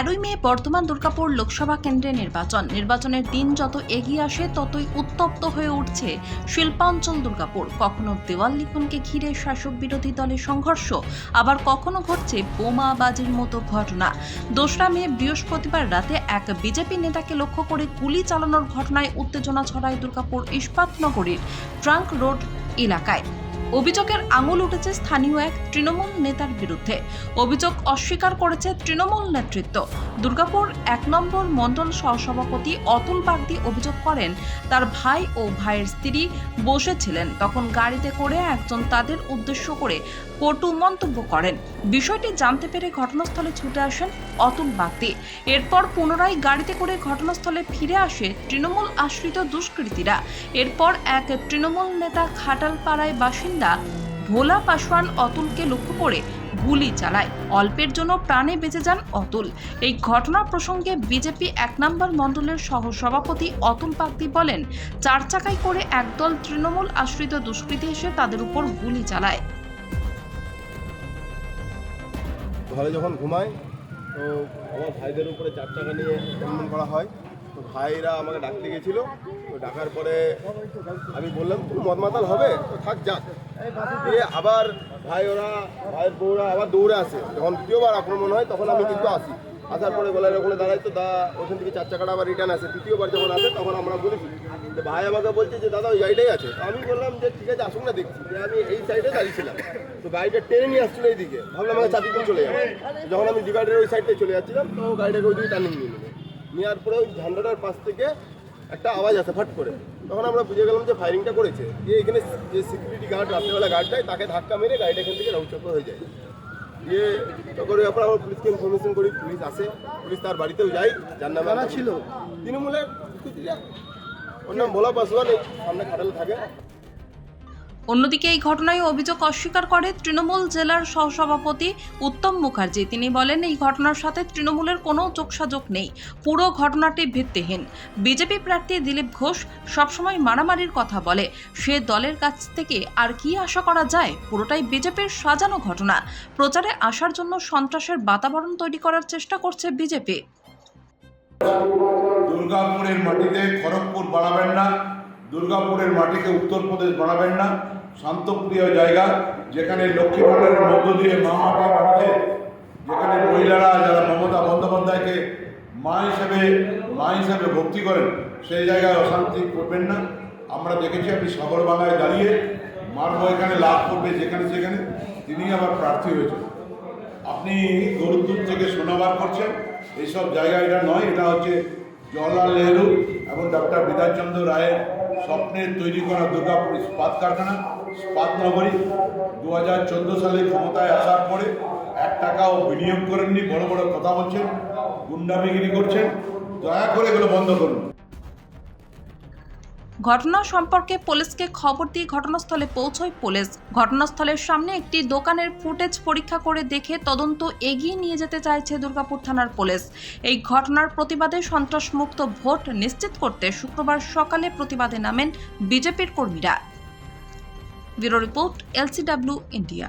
তেরোই মে বর্ধমান দুর্গাপুর লোকসভা কেন্দ্রে নির্বাচন। নির্বাচনের দিন যত এগিয়ে আসে, ততই উত্তপ্ত হয়ে উঠছে শিল্পাঞ্চল দুর্গাপুর। কখনো দেওয়াল লিখনকে ঘিরে শাসক বিরোধী দলের সংঘর্ষ, আবার কখনো ঘটছে বোমাবাজির মতো ঘটনা। দোসরা মে বৃহস্পতিবার রাতে এক বিজেপি নেতাকে লক্ষ্য করে গুলি চালানোর ঘটনায় উত্তেজনা ছড়ায় দুর্গাপুর ইস্পাতনগরীর ট্রাঙ্ক রোড এলাকায়। অভিযোগের আঙুল উঠেছে স্থানীয় এক তৃণমূল নেতার বিরুদ্ধে। অভিযোগ অস্বীকার করেছে তৃণমূল নেতৃত্ব। দুর্গাপুর এক নম্বর মণ্ডল সহসভাপতি অতুল বাগদি অভিযোগ করেন, তার ভাই ও ভাইয়ের স্ত্রী বসেছিলেন, তখন গাড়িতে করে একজন তাদের উদ্দেশ্য করে কটু মন্তব্য করেন। বিষয়টি জানতে পেরে ঘটনাস্থলে ছুটে আসেন অতুল বাগদি এরপর পুনরায় গাড়িতে করে ঘটনাস্থলে ফিরে আসে তৃণমূল আশ্রিত দুষ্কৃতীরা। এরপর এক তৃণমূল নেতা খাটালপাড়ায় বাসিন্দা ভোলা পাশওয়ান অতুলকে লক্ষ্য করে গুলি চালায়। অল্পের জন্য প্রাণে বেঁচে যান অতুল। এই ঘটনা প্রসঙ্গে বিজেপি এক নম্বর মণ্ডলের সহসভাপতি অতুল পাক্তি বলেন, চার চাকায় করে একদল তৃণমূল আশ্রিত দুষ্কৃতী এসে তাদের উপর গুলি চালায়। ঘরে যখন ঘুমাই তো আমার ভাইদের উপরে চার চাকা নিয়ে আক্রমণ করা হয়। ভাইরা আমাকে ডাকতে গেছিল, তো ডাকার পরে আমি বললাম তুমি মদমাতাল হবে? তো থাক, যাক। দিয়ে আবার ভাই ওরা, ভাইয়ের বউরা আবার দৌড়ে আসে। যখন দ্বিতীয়বার আক্রমণ হয়, তখন আমি কিন্তু আসি। আসার পরে গলার ওখানে দাঁড়াই তো দা, ওখান থেকে চার চাকাটা আবার রিটার্ন আসে। তৃতীয়বার যখন আসে, তখন আমরা বলেছি, তো ভাই আমাকে বলছে যে, দাদা, ওই গাড়িটাই আছে। আমি বললাম যে, ঠিক আছে আসুন না, দেখছি। যে আমি এই সাইডে দাঁড়িয়েছিলাম। তো গাড়িটা টেনে নিয়ে আসছিল এইদিকে। ভাবলাম আমাকে দিয়ে চলে যাবে। যখন আমি ডিভাইডের ওই সাইডে চলে যাচ্ছিলাম, তো গাড়িটাকে ওইদিকে টার্নিং নিয়ে নেওয়ার পরে ওই ঝান্ডাটার পাশ থেকে একটা আওয়াজ আসে ফাট করে। তখন আমরা বুঝে গেলাম যে ফায়ারিংটা করেছে। দিয়ে এখানে যে সিকিউরিটি গার্ড রাত্রেবেলা গার্ড দেয় তাকে ধাক্কা মেরে গাড়িটা এখান থেকে রাউচক্র হয়ে যায়। দিয়ে তখন ব্যাপারে আমরা পুলিশকে ইনফরমেশন করি পুলিশ আসে। পুলিশ তার বাড়িতেও যায় যার নামে ছিল? তৃণমূলের। ওর নাম ভোলা পাসওয়ান সামনে খাটালে থাকে। অন্যদিকে এই ঘটনায় অভিযোগ অস্বীকার করে তৃণমূল জেলার সহসভাপতি উত্তম মুখার্জি। তিনি বলেন, এই ঘটনার সাথে তৃণমূলের কোনো যোগসাযোগ নেই, পুরো ঘটনাটি ভিত্তিহীন। বিজেপি প্রার্থী দিলীপ ঘোষ সবসময় মারামারির কথা বলে, সে দলের কাছ থেকে আর কি আশা করা যায়? পুরোটাই বিজেপির সাজানো ঘটনা। প্রচারে আসার জন্য সন্ত্রাসের বাতাবরণ তৈরি করার চেষ্টা করছে বিজেপি। দুর্গাপুরের মাটিতে খড়গপুর বানাবেন না দুর্গাপুরের মাটিকে উত্তরপ্রদেশ বানাবেন না, শান্তপ্রিয় জায়গা, যেখানে লক্ষ্মী ভাণ্ডারের মধ্য দিয়ে মা মাটি বানাতে, যেখানে মহিলারা যারা মমতা বন্দ্যোপাধ্যায়কে মা হিসেবে মা হিসেবে ভক্তি করেন, সেই জায়গায় অশান্তি করবেন না। আমরা দেখেছি আপনি সাগর বাংলায় দাঁড়িয়ে মারবো এখানে, লাভ করবে যেখানে সেখানে, তিনি আবার প্রার্থী হয়েছেন। আপনি গরুদুর থেকে সোনাবার করছেন এইসব জায়গা এটা নয়, এটা হচ্ছে জওয়াহরলাল নেহরু এবং ডক্টর বিধানচন্দ্র রায়ের স্বপ্নের তৈরি করা দুর্গাপুর ইস্পাত কারখানা, ইস্পাত নগরী দু হাজার চোদ্দ সালে ক্ষমতায় আসার পরে এক টাকাও বিনিয়োগ করেননি, বড় বড় কথা বলছেন, গুন্ডামিগিরি করছেন। দয়া করে এগুলো বন্ধ করুন। ঘটনা সম্পর্কে পুলিশকে খবর দিয়ে ঘটনাস্থলে পৌঁছয় পুলিশ। ঘটনাস্থলের সামনে একটি দোকানের ফুটেজ পরীক্ষা করে দেখে তদন্ত এগিয়ে নিয়ে যেতে চাইছে দুর্গাপুর থানার পুলিশ। এই ঘটনার প্রতিবাদে সন্ত্রাসমুক্ত ভোট নিশ্চিত করতে শুক্রবার সকালে প্রতিবাদে নামেন বিজেপির কর্মীরা। Bureau report, LCW, India.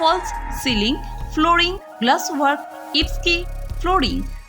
false ceiling flooring glass work ইপসকি flooring.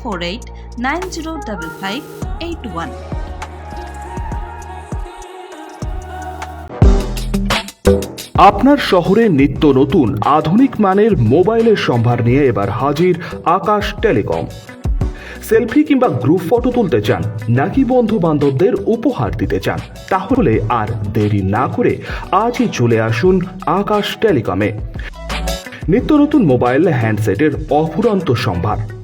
four eight nine zero double five eight one আপনার শহরে নিত্য নতুন আধুনিক মানের মোবাইলের সম্ভার নিয়ে এবার হাজির আকাশ টেলিকম। সেলফি কিংবা গ্রুপ ফটো তুলতে চান নাকি বন্ধু বান্ধবদের উপহার দিতে চান, তাহলে আর দেরি না করে আজই চলে আসুন আকাশ টেলিকমে। নিত্য নতুন মোবাইল হ্যান্ডসেটের অফুরন্ত সম্ভার।